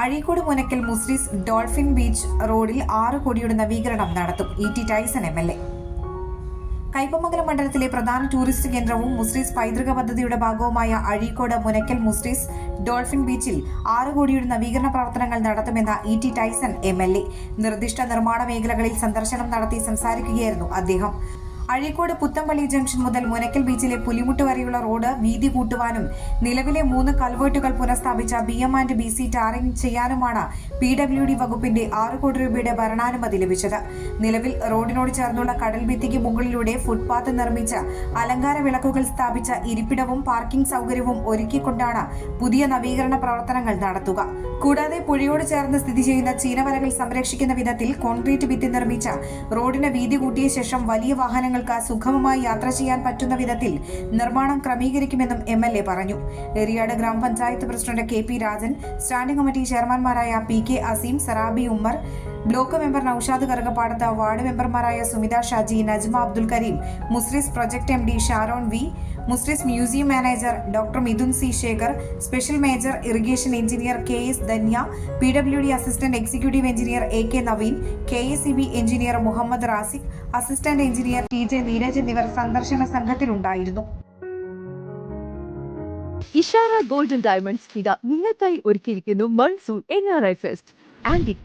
Azhikode Munakkal Muziris dolphin beach റോഡിൽ ആറ് കോടിയുടെ നവീകരണം നടത്തും. E T Tyson M L A. Kaipamangalam മണ്ഡലത്തിലെ പ്രധാന ടൂറിസ്റ്റ് കേന്ദ്രവും മുസ്ലിസ് പൈതൃക പദ്ധതിയുടെ ഭാഗവുമായ അഴീക്കോട് മുനക്കൽ മുസ്ലിസ് ഡോൾഫിൻ ബീച്ചിൽ ആറ് കോടിയുടെ നവീകരണ പ്രവർത്തനങ്ങൾ നടത്തുമെന്ന E T Tyson M L A. നിർദ്ദിഷ്ട നിർമ്മാണ മേഖലകളിൽ സന്ദർശനം നടത്തി സംസാരിക്കുകയായിരുന്നു അദ്ദേഹം. അഴീക്കോട് പുത്തമ്പള്ളി ജംഗ്ഷൻ മുതൽ മുനക്കൽ ബീച്ചിലെ പുലിമുട്ട് വരെയുള്ള റോഡ് വീതി കൂട്ടുവാനും നിലവിലെ മൂന്ന് കൽവേർട്ടുകൾ പുനഃസ്ഥാപിച്ച B M and B C tarring ചെയ്യാനുമാണ് P W D വകുപ്പിന്റെ ആറ് കോടി രൂപയുടെ ഭരണാനുമതി ലഭിച്ചത്. നിലവിൽ റോഡിനോട് ചേർന്നുള്ള കടൽ ഭിത്തിക്ക് മുകളിലൂടെ ഫുട്പാത്ത് നിർമ്മിച്ച് അലങ്കാര വിളക്കുകൾ സ്ഥാപിച്ച ഇരിപ്പിടവും പാർക്കിംഗ് സൗകര്യവും ഒരുക്കിക്കൊണ്ടാണ് പുതിയ നവീകരണ പ്രവർത്തനങ്ങൾ നടത്തുക. കൂടാതെ പുഴയോട് ചേർന്ന് സ്ഥിതി ചെയ്യുന്ന ചീനവലകൾ സംരക്ഷിക്കുന്ന വിധത്തിൽ കോൺക്രീറ്റ് ഭിത്തി നിർമ്മിച്ച റോഡിന് വീതി കൂട്ടിയ ശേഷം വലിയ വാഹനങ്ങൾക്ക് സുഗമമായി യാത്ര ചെയ്യാൻ പറ്റുന്ന വിധത്തിൽ നിർമ്മാണം ക്രമീകരിക്കുമെന്നും എം എൽ എ പറഞ്ഞു. എറിയാട് ഗ്രാമപഞ്ചായത്ത് president K P Rajan standing committee ചെയർമാൻമാരായ P K Azeem Sarabi Ummer block member Noushad Karukappadath ward മെമ്പർമാരായ Sumitha Shaji Najma Abdul Kareem Muziris project M D Sharon V Muziris museum manager doctor Mithun C Shekhar special major irrigation engineer K S Dhanya P W D assistant executive engineer A K Naveen K S E B engineer Muhammad Rasiq assistant engineer T J Neeraj എന്നിവർ സന്ദർശന സംഘത്തിലുണ്ടായിരുന്നു. Ishara golden diamonds ഇതാ നിങ്ങൾക്കായി ഒരുക്കിയിരിക്കുന്നു monsoon N R I fest. Antique